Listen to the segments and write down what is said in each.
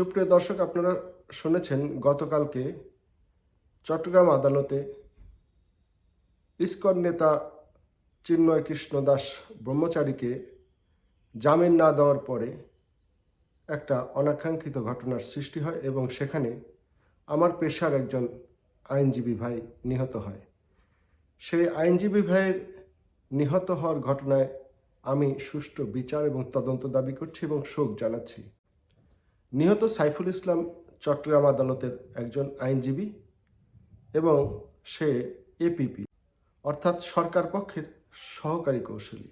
সুপ্রিয় দর্শক, আপনারা শুনেছেন গতকালকে চট্টগ্রাম আদালতে ইস্কন নেতা চিন্ময় কৃষ্ণ দাস ব্রহ্মচারীকে জামিন না দেওয়ার পরে একটা অনাকাঙ্ক্ষিত ঘটনার সৃষ্টি হয় এবং সেখানে আমার পেশার একজন আইনজীবী ভাই নিহত হয়। সেই আইনজীবী ভাইয়ের নিহত হওয়ার ঘটনায় আমি সুষ্ঠু বিচার এবং তদন্ত দাবি করছি এবং শোক জানাচ্ছি। নিহত সাইফুল ইসলাম চট্টগ্রাম আদালতের একজন আইনজীবী এবং সে এপিপি অর্থাৎ সরকার পক্ষের সহকারী কৌশলী।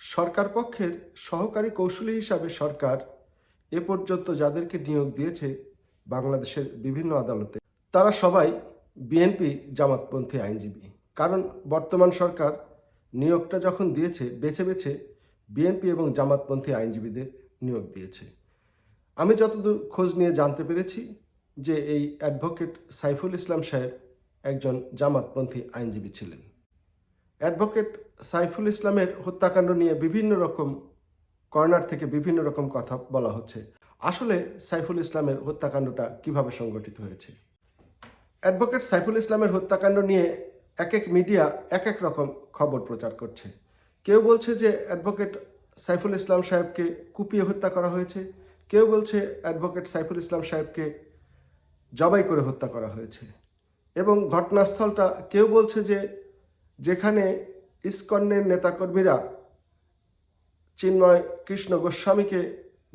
সরকার পক্ষের সহকারী কৌশলী হিসাবে সরকার এ পর্যন্ত যাদেরকে নিয়োগ দিয়েছে বাংলাদেশের বিভিন্ন আদালতে, তারা সবাই বিএনপি জামাতপন্থী আইনজীবী। কারণ বর্তমান সরকার নিয়োগটা যখন দিয়েছে, বেছে বেছে বিএনপি এবং জামাতপন্থী আইনজীবীদের নিয়োগ দিয়েছে। আমি যতদূর খোঁজ নিয়ে জানতে পেরেছি যে এই অ্যাডভোকেট সাইফুল ইসলাম সাহেব একজন জামাতপন্থী আইনজীবী ছিলেন। অ্যাডভোকেট সাইফুল ইসলামের হত্যাকাণ্ড নিয়ে বিভিন্ন রকম কর্নার থেকে বিভিন্ন রকম কথা বলা হচ্ছে। আসলে সাইফুল ইসলামের হত্যাকাণ্ডটা কীভাবে সংগঠিত হয়েছে? অ্যাডভোকেট সাইফুল ইসলামের হত্যাকাণ্ড নিয়ে এক এক মিডিয়া এক এক রকম খবর প্রচার করছে। কেউ বলছে যে অ্যাডভোকেট সাইফুল ইসলাম সাহেবকে কুপিয়ে হত্যা করা হয়েছে। কেউ বলছে অ্যাডভোকেট সাইফুল ইসলাম সাহেবকে জবাই করে হত্যা করা হয়েছে। এবং ঘটনাস্থলটা কেউ বলছে যে যেখানে ইস্কন্নের নেতাকর্মীরা চিন্ময় কৃষ্ণ গোস্বামীকে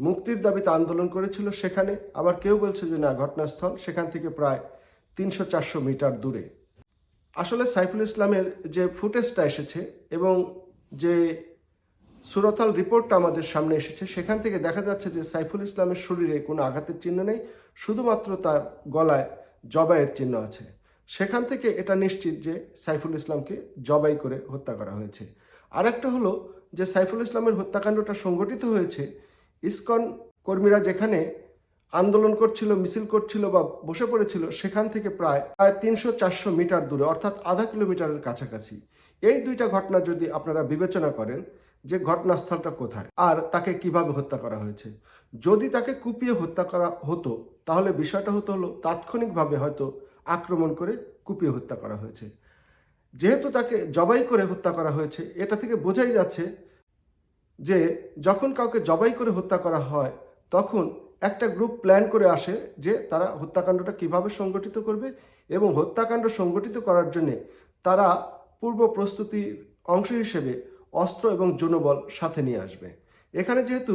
মুক্তির দাবিতে আন্দোলন করেছিল, সেখানে আবার কেউ বলছে যে না, ঘটনাস্থল সেখান থেকে প্রায় তিনশো চারশো মিটার দূরে। আসলে সাইফুল ইসলামের যে ফুটেজটা এসেছে এবং যে সুরতাল রিপোর্টটা আমাদের সামনে এসেছে। সেখান থেকে দেখা যাচ্ছে যে সাইফুল ইসলামের শরীরে কোনো আঘাতের চিহ্ন নেই, শুধুমাত্র তার গলায় জবাইয়ের চিহ্ন আছে। সেখান থেকে এটা নিশ্চিত যে সাইফুল ইসলামকে জবাই করে হত্যা করা হয়েছে। আরেকটা হলো যে সাইফুল ইসলামের হত্যাকাণ্ডটা সংগঠিত হয়েছে, ইসকন কর্মীরা যেখানে আন্দোলন করছিল, মিছিল করছিল বা বসে পড়েছিল, সেখান থেকে প্রায় প্রায় তিনশো চারশো মিটার দূরে, অর্থাৎ আধা কিলোমিটারের কাছাকাছি। এই দুইটা ঘটনা যদি আপনারা বিবেচনা করেন যে ঘটনাস্থলটা কোথায় আর তাকে কীভাবে হত্যা করা হয়েছে। যদি তাকে কুপিয়ে হত্যা করা হতো, তাহলে বিষয়টা হতো হলো তাৎক্ষণিকভাবে হয়তো আক্রমণ করে কুপিয়ে হত্যা করা হয়েছে। যেহেতু তাকে জবাই করে হত্যা করা হয়েছে, এটা থেকে বোঝাই যাচ্ছে যে যখন কাউকে জবাই করে হত্যা করা হয়, তখন একটা গ্রুপ প্ল্যান করে আসে যে তারা হত্যাকাণ্ডটা কীভাবে সংগঠিত করবে এবং হত্যাকাণ্ড সংগঠিত করার জন্যে তারা পূর্ব প্রস্তুতির অংশ হিসেবে অস্ত্র এবং যৌনবল সাথে নিয়ে আসবে। এখানে যেহেতু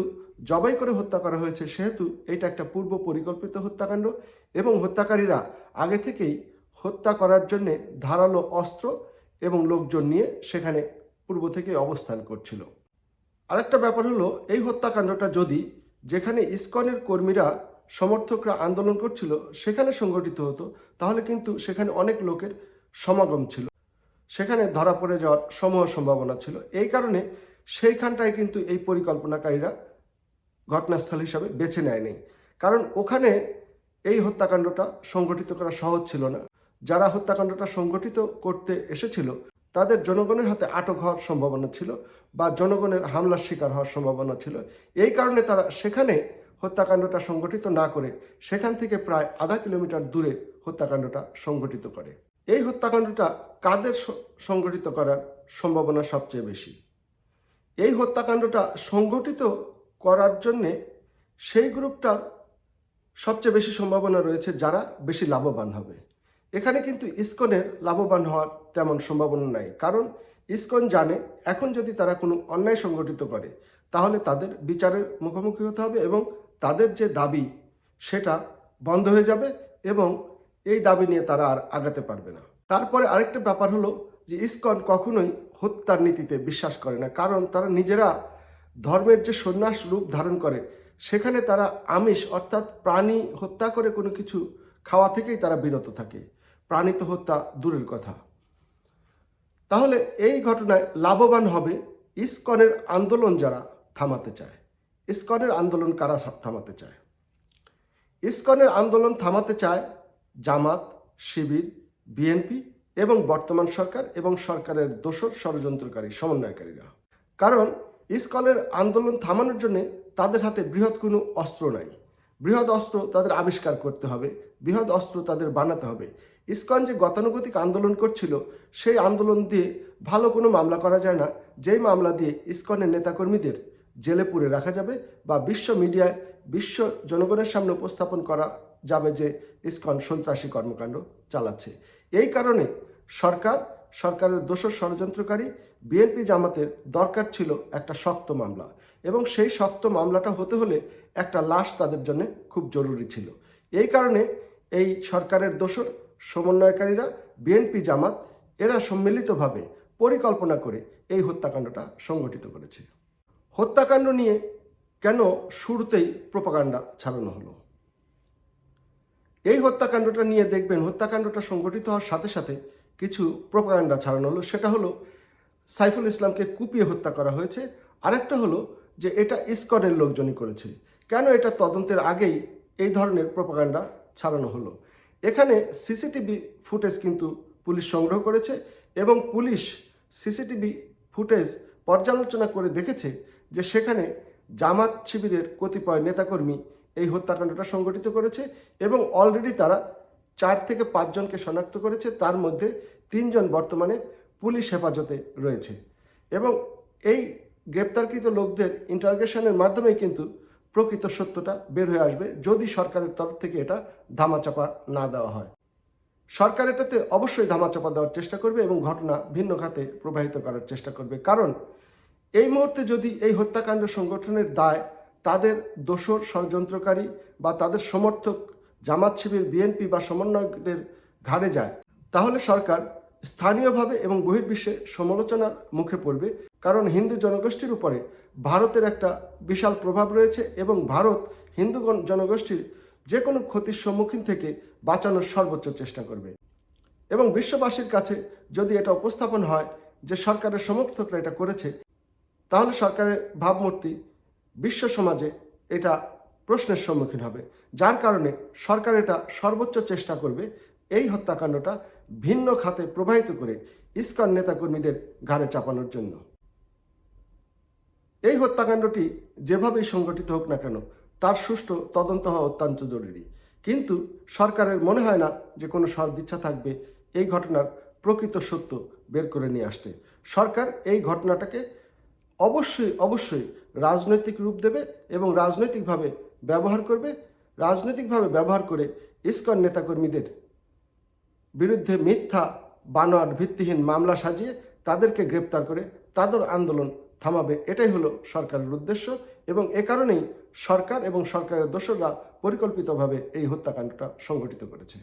জবাই করে হত্যা করা হয়েছে, সেহেতু এটা একটা পূর্ব পরিকল্পিত হত্যাকাণ্ড এবং হত্যাকারীরা আগে থেকেই হত্যা করার জন্যে ধারালো অস্ত্র এবং লোকজন নিয়ে সেখানে পূর্ব থেকে অবস্থান করছিল। আরেকটা ব্যাপার হলো, এই হত্যাকাণ্ডটা যদি যেখানে ইসকনের কর্মীরা, সমর্থকরা আন্দোলন করছিল, সেখানে সংগঠিত হতো, তাহলে কিন্তু সেখানে অনেক লোকের সমাগম ছিল। সেখানে ধরা পড়ে যাওয়ার সমূহ সম্ভাবনা ছিল। এই কারণে সেইখানটায় কিন্তু এই পরিকল্পনাকারীরা ঘটনাস্থল হিসাবে বেছে নেয়নি। কারণ ওখানে এই হত্যাকাণ্ডটা সংগঠিত করা সহজ ছিল না। যারা হত্যাকাণ্ডটা সংগঠিত করতে এসেছিল, তাদের জনগণের হাতে আটক হওয়ার সম্ভাবনা ছিল বা জনগণের হামলার শিকার হওয়ার সম্ভাবনা ছিল। এই কারণে তারা সেখানে হত্যাকাণ্ডটা সংগঠিত না করে, সেখান থেকে প্রায় আধা কিলোমিটার দূরে হত্যাকাণ্ডটা সংগঠিত করে। এই হত্যাকাণ্ডটা কাদের সংগঠিত করার সম্ভাবনা সবচেয়ে বেশি? এই হত্যাকাণ্ডটা সংগঠিত করার জন্যে সেই গ্রুপটার সবচেয়ে বেশি সম্ভাবনা রয়েছে যারা বেশি লাভবান হবে। এখানে কিন্তু ইসকনের লাভবান হওয়ার তেমন সম্ভাবনা নাই। কারণ ইসকন জানে এখন যদি তারা কোনো অন্যায় সংগঠিত করে, তাহলে তাদের বিচারের মুখোমুখি হতে হবে এবং তাদের যে দাবি, সেটা বন্ধ হয়ে যাবে এবং এই দাবি নিয়ে তারা আর আগাতে পারবে না। তারপরে আরেকটা ব্যাপার হলো যে ইসকন কখনোই হত্যার নীতিতে বিশ্বাস করে না। কারণ তারা নিজেরা ধর্মের যে সন্ন্যাস রূপ ধারণ করে, সেখানে তারা আমিষ অর্থাৎ প্রাণী হত্যা করে কোনো কিছু খাওয়া থেকেই তারা বিরত থাকে। প্রাণী তো হত্যা দূরের কথা। তাহলে এই ঘটনায় লাভবান হবে ইসকনের আন্দোলন যারা থামাতে চায়। ইসকনের আন্দোলন কারা থামাতে চায়? ইসকনের আন্দোলন থামাতে চায় জামাত, শিবির, বিএনপি এবং বর্তমান সরকার এবং সরকারের দোসর ষড়যন্ত্রকারী সমন্বয়কারীরা। কারণ ইসকনের আন্দোলন থামানোর জন্য তাদের হাতে বৃহৎ কোনো অস্ত্র নাই। বৃহৎ অস্ত্র তাদের আবিষ্কার করতে হবে, বৃহৎ অস্ত্র তাদের বানাতে হবে। ইসকন যে গতানুগতিক আন্দোলন করছিল, সেই আন্দোলন দিয়ে ভালো কোনো মামলা করা যায় না। যেই মামলা দিয়ে ইসকনের নেতাকর্মীদের জেলে পুরে রাখা যাবে বা বিশ্ব মিডিয়ায় বিশ্ব জনগণের সামনে উপস্থাপন করা যাবে যে ইসকন সন্ত্রাসী কর্মকাণ্ড চালাচ্ছে। এই কারণে সরকার, সরকারের দোষর ষড়যন্ত্রকারী, বিএনপি জামাতের দরকার ছিল একটা শক্ত মামলা এবং সেই শক্ত মামলাটা হতে হলে একটা লাশ তাদের জন্য খুব জরুরি ছিল। এই কারণে এই সরকারের দোষর সমন্বয়কারীরা, বিএনপি জামাত, এরা সম্মিলিতভাবে পরিকল্পনা করে এই হত্যাকাণ্ডটা সংগঠিত করেছে। হত্যাকাণ্ড নিয়ে কেন শুরুতেই প্রোপাগান্ডা ছাড়ানো হলো? এই হত্যাকাণ্ডটা নিয়ে দেখবেন, হত্যাকাণ্ডটা সংগঠিত হওয়ার সাথে সাথে কিছু প্রোপাগান্ডা ছাড়ানো হলো। সেটা হলো সাইফুল ইসলামকে কুপিয়ে হত্যা করা হয়েছে। আরেকটা হলো যে এটা ইস্কনের লোকজনই করেছে। কেন এটা তদন্তের আগেই এই ধরনের প্রোপাগান্ডা ছাড়ানো হলো? এখানে সিসিটিভি ফুটেজ কিন্তু পুলিশ সংগ্রহ করেছে এবং পুলিশ সিসিটিভি ফুটেজ পর্যালোচনা করে দেখেছে যে সেখানে জামাত শিবিরের কতিপয় নেতাকর্মী এই হত্যাকাণ্ডটা সংগঠিত করেছে এবং অলরেডি তারা চার থেকে পাঁচজনকে শনাক্ত করেছে। তার মধ্যে তিনজন বর্তমানে পুলিশ হেফাজতে রয়েছে। এবং এই গ্রেপ্তারকৃত লোকদের ইন্টারগেশনের মাধ্যমেই কিন্তু প্রকৃত সত্যটা বের হয়ে আসবে যদি সরকারের তরফ থেকে এটা ধামাচাপা না দেওয়া হয়। সরকার এটাতে অবশ্যই ধামাচাপা দেওয়ার চেষ্টা করবে এবং ঘটনা ভিন্ন খাতে প্রবাহিত করার চেষ্টা করবে। কারণ এই মুহূর্তে যদি এই হত্যাকাণ্ড সংগঠনের দায় তাদের দোষর ষড়যন্ত্রকারী বা তাদের সমর্থক জামাত শিবির, বিএনপি বা সমন্বয়কদের ঘাড়ে যায়। তাহলে সরকার স্থানীয়ভাবে এবং বহির্বিশ্বে সমালোচনার মুখে পড়বে, কারণ হিন্দু জনগোষ্ঠীর উপরে ভারতের একটা বিশাল প্রভাব রয়েছে এবং ভারত হিন্দু জনগোষ্ঠীর যে কোনো ক্ষতির সম্মুখীন থেকে বাঁচানোর সর্বোচ্চ চেষ্টা করবে। এবং বিশ্ববাসীর কাছে যদি এটা উপস্থাপন হয় যে সরকারের সমর্থকরা এটা করেছে, তাহলে সরকারের ভাবমূর্তি বিশ্ব সমাজে এটা প্রশ্নের সম্মুখীন হবে, যার কারণে সরকার এটা সর্বোচ্চ চেষ্টা করবে। এই হত্যাকাণ্ডটা ভিন্ন খাতে প্রবাহিত করে ইস্কন নেতাকর্মীদের ঘাড়ে চাপানোর জন্য। এই হত্যাকাণ্ডটি যেভাবেই সংগঠিত হোক না কেন, তার সুষ্ঠু তদন্ত হওয়া অত্যন্ত জরুরি। কিন্তু সরকারের মনে হয় না যে কোনো সদিচ্ছা থাকবে এই ঘটনার প্রকৃত সত্য বের করে নিয়ে আসতে। সরকার এই ঘটনাটাকে অবশ্যই অবশ্যই রাজনৈতিক রূপ দেবে এবং রাজনৈতিকভাবে ব্যবহার করবে। রাজনৈতিকভাবে ব্যবহার করে ইস্কন নেতাকর্মীদের বিরুদ্ধে মিথ্যা, বানোয়াট, ভিত্তিহীন মামলা সাজিয়ে তাদেরকে গ্রেপ্তার করে তাদের আন্দোলন থামাবে। এটাই হলো সরকারের উদ্দেশ্য এবং এ কারণেই সরকার এবং সরকারের দোসররা পরিকল্পিতভাবে এই হত্যাকাণ্ডটা সংগঠিত করেছে।